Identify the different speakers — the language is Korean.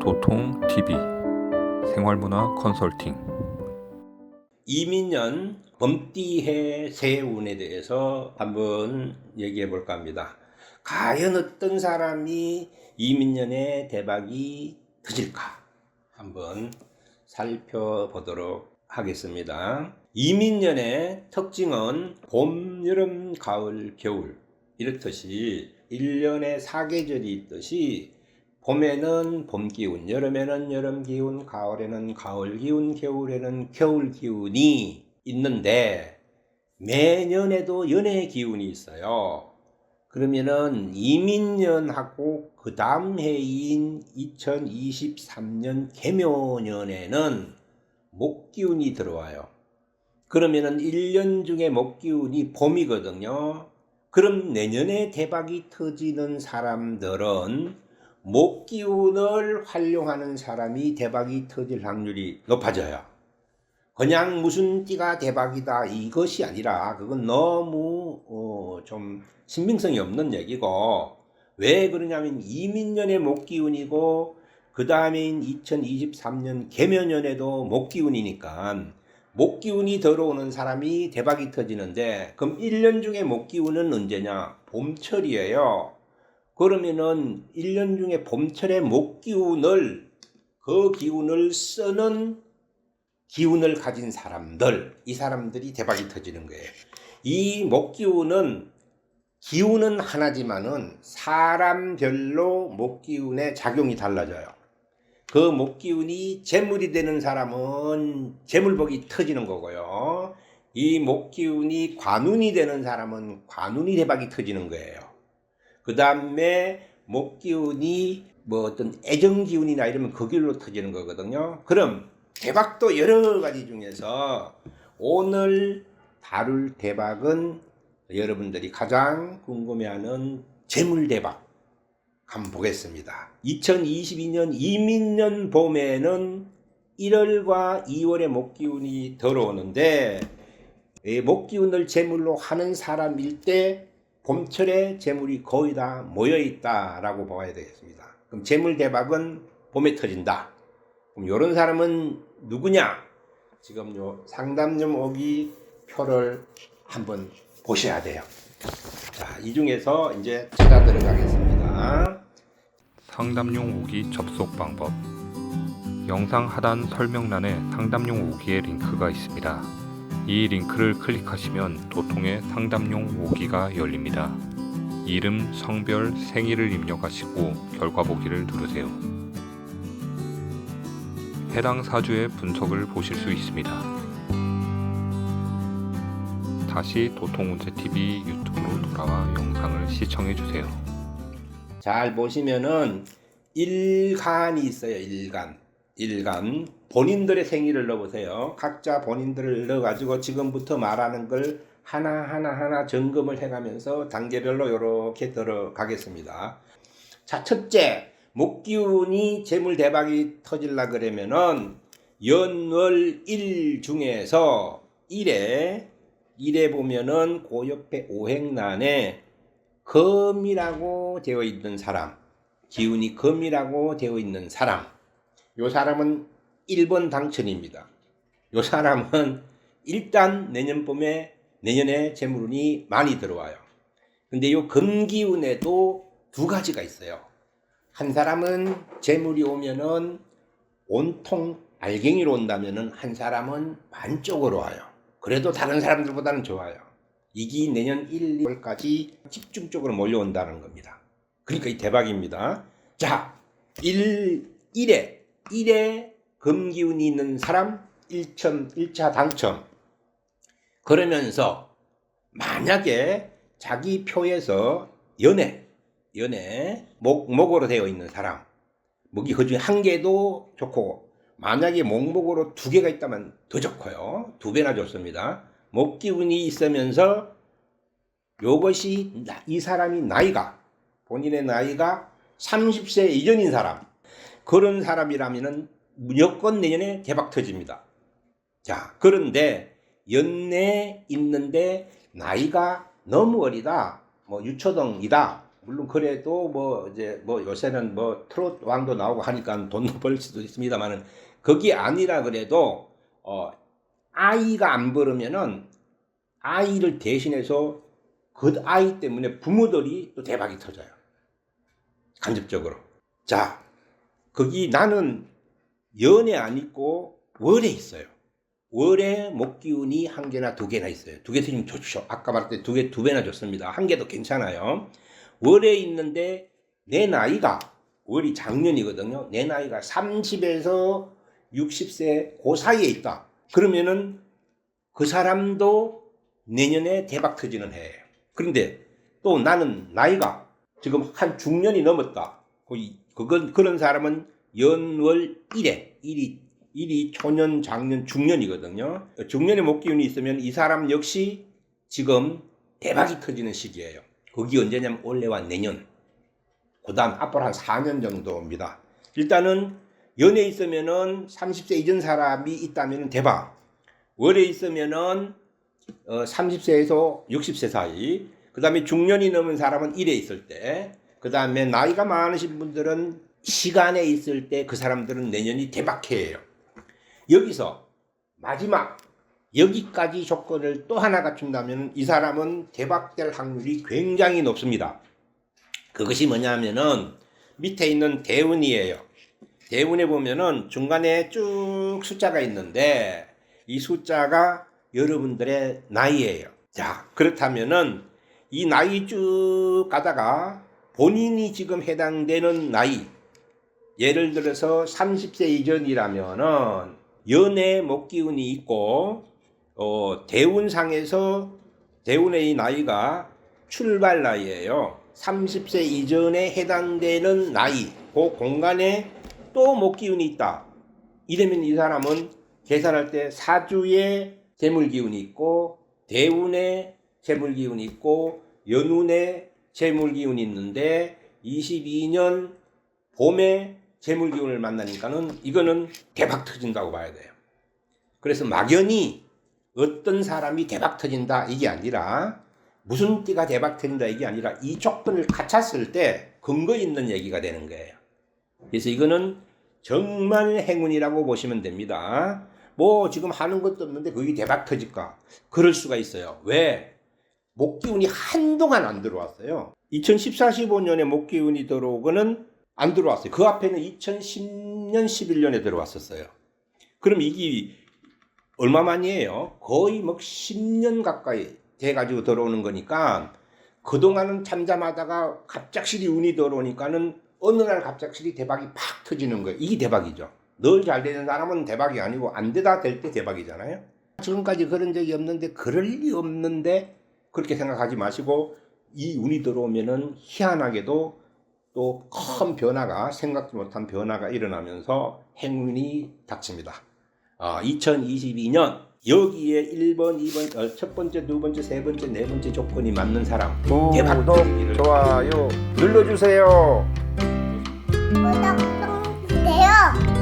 Speaker 1: 도통TV 생활문화 컨설팅 이민년 범띠해 세운에 대해서 한번 얘기해 볼까 합니다. 과연 어떤 사람이 이민년에 대박이 터질까 한번 살펴보도록 하겠습니다. 이민년의 특징은 봄, 여름, 가을, 겨울 이렇듯이 1년의사계절이 있듯이 봄에는 봄 기운, 여름에는 여름 기운, 가을에는 가을 기운, 겨울에는 겨울 기운이 있는데 매년에도 연애 기운이 있어요. 그러면은 이민년하고 그 다음 해인 2023년 개묘년에는 목기운이 들어와요. 그러면은 1년 중에 목기운이 봄이거든요. 그럼 내년에 대박이 터지는 사람들은 목기운을 활용하는 사람이 대박이 터질 확률이 높아져요. 그냥 무슨 띠가 대박이다 이것이 아니라 그건 너무 어, 좀 신빙성이 없는 얘기고 왜 그러냐면 이민년의 목기운이고 그다음인 2023년 개면년에도 목기운이니까 목기운이 들어오는 사람이 대박이 터지는데 그럼 1년 중에 목기운은 언제냐 봄철이에요. 그러면은 1년 중에 봄철의 목기운을 그 기운을 쓰는 기운을 가진 사람들 이 사람들이 대박이 터지는 거예요. 이 목기운은 기운은 하나지만은 사람별로 목기운의 작용이 달라져요. 그 목기운이 재물이 되는 사람은 재물복이 터지는 거고요. 이 목기운이 관운이 되는 사람은 관운이 대박이 터지는 거예요. 그 다음에 목기운이 뭐 어떤 애정기운이나 이러면 그 길로 터지는 거거든요. 그럼 대박도 여러 가지 중에서 오늘 다룰 대박은 여러분들이 가장 궁금해하는 재물대박 한번 보겠습니다. 2022년 이민년 봄에는 1월과 2월에 목기운이 들어오는데 목기운을 재물로 하는 사람일 때 곰철에 재물이 거의 다 모여있다라고 봐야 되겠습니다. 그럼 재물 대박은 봄에 터진다. 그럼 요런 사람은 누구냐? 지금 요 상담점 오기 표를 한번 보셔야 돼요. 자, 이 중에서 이제 찾아 들어가겠습니다.
Speaker 2: 상담용 오기 접속 방법. 영상 하단 설명란에 상담용 오기의 링크가 있습니다. 이 링크를 클릭하시면 도통의 상담용 오기가 열립니다. 이름, 성별, 생일을 입력하시고 결과 보기를 누르세요. 해당 사주의 분석을 보실 수 있습니다. 다시 도통운세TV 유튜브로 돌아와 영상을 시청해주세요.
Speaker 1: 잘 보시면은 일간이 있어요, 일간. 일간 본인들의 생일을 넣어보세요. 각자 본인들을 넣어가지고 지금부터 말하는 걸 하나하나 하나 점검을 해가면서 단계별로 이렇게 들어가겠습니다. 자, 첫째, 목기운이 재물 대박이 터질라 그러면은 연월 일 중에서 일에일에 보면은 그 옆에 오행란에 금이라고 되어 있는 사람, 기운이 금이라고 되어 있는 사람, 요 사람은 1번 당첨입니다. 요 사람은 일단 내년 봄에 내년에 재물운이 많이 들어와요. 근데 요 금기운에도 두 가지가 있어요. 한 사람은 재물이 오면은 온통 알갱이로 온다면은 한 사람은 반쪽으로 와요. 그래도 다른 사람들보다는 좋아요. 이기 내년 1, 2월까지 집중적으로 몰려온다는 겁니다. 그러니까 이 대박입니다. 자, 1, 1에 1에 금기운이 있는 사람 1천 1차 당첨. 그러면서 만약에 자기 표에서 연애, 연애, 목, 목으로 되어 있는 사람. 목이 그 중에 한 개도 좋고, 만약에 목목으로 두 개가 있다면 더 좋고요. 두 배나 좋습니다. 목 기운이 있으면서 요것이 이 사람이 나이가, 본인의 나이가 30세 이전인 사람, 그런 사람이라면은 무조건 내년에 대박 터집니다. 자, 그런데 연내 있는데 나이가 너무 어리다. 뭐 유초등이다. 물론 그래도 뭐 이제 뭐 요새는 뭐 트롯 왕도 나오고 하니까 돈도 벌 수도 있습니다만은 그게 아니라 그래도 어 아이가 안 벌으면은 아이를 대신해서 그 아이 때문에 부모들이 또 대박이 터져요. 간접적으로. 자, 거기 나는 연에 안 있고 월에 있어요. 월에 목기운이 한 개나 두 개나 있어요. 두개 드리면 좋죠. 아까 말했듯이 두 개, 두 배나 좋습니다. 한 개도 괜찮아요. 월에 있는데 내 나이가 월이 작년이거든요. 내 나이가 30에서 60세 그 사이에 있다. 그러면은 그 사람도 내년에 대박 터지는 해 그런데 또 나는 나이가 지금 한 중년이 넘었다. 거의 그건 그런 사람은 연월 1회 일이 일이 초년, 작년, 중년이거든요. 중년의 목기운이 있으면 이 사람 역시 지금 대박이 터지는 시기예요. 거기 언제냐면 올해와 내년. 그다음 앞으로 한 4년 정도입니다. 일단은 연에 있으면은 30세 이전 사람이 있다면은 대박. 월에 있으면은 어 30세에서 60세 사이. 그다음에 중년이 넘은 사람은 일에 있을 때그 다음에 나이가 많으신 분들은 시간에 있을 때 그 사람들은 내년이 대박해예요. 여기서 마지막 여기까지 조건을 또 하나 갖춘다면 이 사람은 대박될 확률이 굉장히 높습니다. 그것이 뭐냐면은 밑에 있는 대운이에요. 대운에 보면은 중간에 쭉 숫자가 있는데 이 숫자가 여러분들의 나이예요. 자, 그렇다면은 이 나이 쭉 가다가 본인이 지금 해당되는 나이, 예를 들어서 30세 이전이라면은 연애 목기운이 있고, 어, 대운상에서 대운의 나이가 출발 나이예요 30세 이전에 해당되는 나이, 그 공간에 또 목기운이 있다. 이러면 이 사람은 계산할 때 사주에 재물기운이 있고, 대운에 재물기운이 있고, 연운에 재물기운이 있는데 22년 봄에 재물기운을 만나니까는 이거는 대박 터진다고 봐야 돼요. 그래서 막연히 어떤 사람이 대박 터진다 이게 아니라 무슨 띠가 대박 터진다 이게 아니라 이 조건을 갖췄을 때 근거 있는 얘기가 되는 거예요. 그래서 이거는 정말 행운이라고 보시면 됩니다. 뭐 지금 하는 것도 없는데 거기 대박 터질까? 그럴 수가 있어요. 왜? 목기운이 한동안 안 들어왔어요. 2014, 15년에 목기운이 들어오고는 안 들어왔어요. 그 앞에는 2010년, 11년에 들어왔었어요. 그럼 이게 얼마만이에요? 거의 막 10년 가까이 돼가지고 들어오는 거니까 그동안은 잠잠하다가 갑작스리 운이 들어오니까는 어느 날 갑작스리 대박이 팍 터지는 거예요. 이게 대박이죠. 늘 잘 되는 사람은 대박이 아니고 안 되다 될 때 대박이잖아요. 지금까지 그런 적이 없는데 그럴 리 없는데 그렇게 생각하지 마시고 이 운이 들어오면은 희한하게도 또 큰 변화가 생각지 못한 변화가 일어나면서 행운이 닥칩니다. 아, 2022년 여기에 1번, 2번, 어, 첫 번째, 두 번째, 세 번째, 네 번째 조건이 맞는 사람 대박 되기를 좋아요 눌러주세요. 구독 좀 주세요.